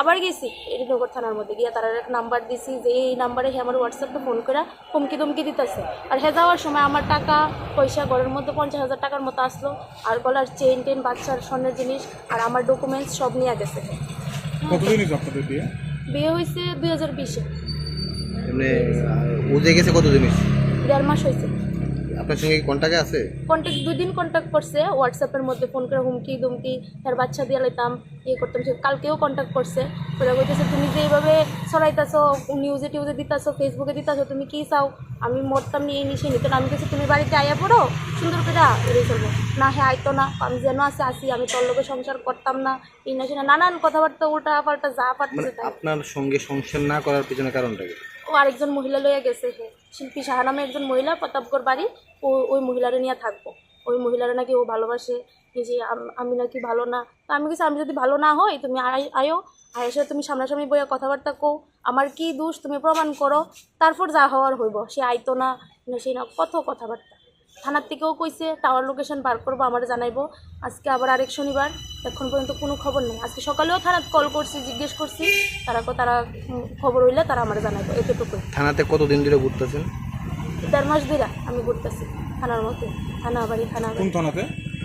আবার গেছি এডিনগর থানার মধ্যে গিয়ে তারা একটা নাম্বার দিছি যে এই নাম্বারে হে আমার হোয়াটসঅ্যাপে ফোন করে হুমকি দুমকি দিতেছে। আর হে যাওয়ার সময় আমার টাকা পয়সা ঘরের মধ্যে পঞ্চাশ হাজার টাকার মতো আসলো। আর গলার চেন টেন বাচ্চার স্বর্ণের জিনিস আর আমার ডকুমেন্টস সব নিয়ে গেছে। বিয়ে? বিয়ে হয়েছে দুই হাজার বিশে। ও যে গেছে কত জিনিস দেড় মাস হয়েছে। আপনার সঙ্গে কন্ট্যাক্টে আছে? কন্ট্যাক্ট দুই দিন কন্ট্যাক্ট করছে হোয়াটসঅ্যাপের মধ্যে ফোন করে হুমকি দুমকি তার বাচ্চা দিয়ে লাইতাম ইয়ে করতাম সে কালকেও কন্ট্যাক্ট করছে। ওরা বলতেছে তুমি যে এইভাবে ছড়াইতাছো নিউজে টিউজে দিতাছো ফেসবুকে দিতাছো তুমি কি চাও? আমি মরতাম নিয়ে নিশে নিতেন আমি কিছু তুমি বাড়িতে আইয়া পড়ো সুন্দর করে এড়িয়ে চলবো। না হ্যাঁ আইতো না আমি যেন আছে আসি আমি তোর লোকে সংসার করতাম না এই না। সেনা নানান কথাবার্তা উল্টা পাল্টা যা মানে পারতেছে আপনার সঙ্গে সংসার না করার পিছনে কারণটা কি? ও আরেকজন মহিলা লইয়া গেছে হে শিল্পী সাহা নামে একজন মহিলা প্রতাপগড় বাড়ি, ও, ওই মহিলারে নিয়ে থাকব। ওই মহিলারা নাকি ও ভালোবাসে। যে আম- নাকি ভালো না। তা আমি কিছু আমি যদি ভালো না হই, তুমি আয়ো। আয়েসে তুমি সামনাসামনি বইয়া কথাবার্তা কও। আমার কি দোষ? তুমি প্রমাণ করো। তারপর যা হওয়ার হইব। সে আইতো না না সেই না, কত কথাবার্তা। থানার থেকেও কইছে টাওয়ার লোকেশন বার করব আমার জানাইবো। আজকে আবার আরেক শনিবার এখন পর্যন্ত কোনো খবর নেই। আজকে সকালেও থানাত কল করছি জিজ্ঞেস করছি তারা কো- তারা খবর হইলে তারা আমার জানাইবো এতটুকুই। থানাতে কতদিন ধরে ঘুরতেছেন? দেড় মাস ধরে আমি ঘুরতেছি থানার মধ্যে। থানা বাড়ি থানা কোন থানাতে?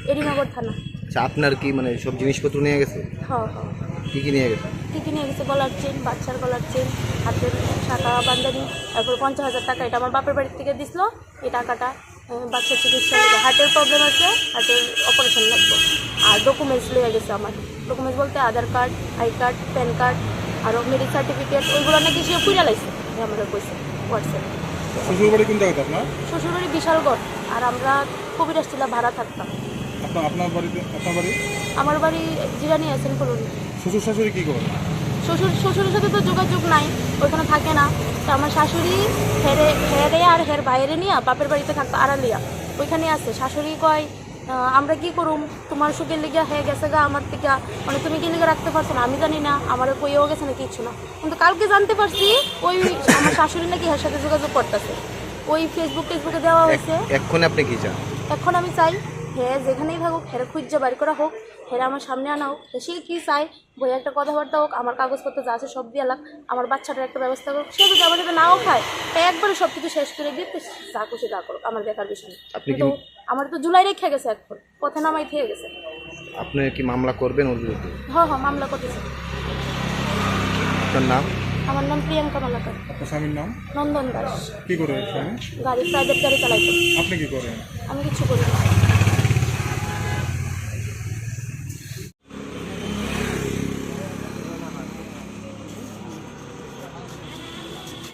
এরিনগর থানা। আচ্ছা আপনার কি মানে সব জিনিসপত্র নিয়ে গেছে? হ্যাঁ হ্যাঁ কি কি নিয়ে গেছে? কী কী নিয়ে গেছে? গলার চেন বাচ্চার গলার চেন হাতের শাখা বান্দানি তারপর পঞ্চাশ হাজার টাকা। এটা আমার বাপের বাড়ির থেকে দিছিল এই টাকাটা। বাচ্চার চিকিৎসা লাগে হার্টের প্রবলেম আছে হার্টের অপারেশন লাগবে। আর ডকুমেন্টস লেগে গেছে আমার। ডকুমেন্টস বলতে Aadhaar card I card PAN card আরও মেরিট সার্টিফিকেট ওইগুলো নাকি সে পুইরা লাগছে আমাদের কইছে হোয়াটসঅ্যাপে শ্বশুর বাড়ি কোন জায়গাতে আপনার? শ্বশুরবাড়ি বিশালগড়। আর আমরা কবিরাজ টিলা ভাড়া থাকতাম। আপনার আপনার বাড়িতে আপনার বাড়ি? আমার বাড়ি জিরানি আছেন কলোনি। শ্বশুর শাশুড়ি কী করেন? শ্বশুর শ্বশুরের সাথে তো যোগাযোগ নাই ওইখানে থাকে না। তো আমার শাশুড়ি হেরে হেরে আর হের বাইরে নিয়ে বাপের বাড়িতে থাকতো আড়ালিয়া। ওইখানে আছে। শাশুড়ি কয় আমরা কি করুম? তোমার সুখের লিগে হয়ে গেছে গা আমার থেকে। মানে তুমি কি লিগে রাখতে পারছ না? আমি জানি না। আমার কইও গেছে না কিছু না। কিন্তু কালকে জানতে পারছি ওই আমার শাশুড়ি নাকি এর সাথে যোগাযোগ করতেছে। ওই ফেসবুক ফেসবুকে দেওয়া হয়েছে। এক্ষণে আপনি কি চান? এখন আমি চাই হ্যাঁ যেখানেই থাকুক হেরে খুঁজে বাড়ি করা হোক। হেরে আমার সামনে আনা হোক তো সে কী চাই বই একটা কথাবার্তা হোক আমার কাগজপত্র যা আছে সব দিয়ে লাগ আমার বাচ্চাটার একটা ব্যবস্থা করুক। সে যদি আমার সাথে নাও খায় তো একবারে সব কিছু শেষ করে দিতে যা খুশি যা করুক আমার দেখার বিষয়। কিন্তু আমার তো জুলাই রেখে গেছে এখন পথে নামাই থেকে গেছে। আপনি কি মামলা করবেন ওর বিরুদ্ধে হ্যাঁ হ্যাঁ মামলা করতেছে। আপনার নাম? আমার নাম প্রিয়াঙ্কা মালাকার। আপনার স্বামীর নাম? নন্দন দাস। কী করে গাড়ি প্রাইভেট গাড়ি চালাইতো। আপনি কী করেন? আমি কিছু করি না।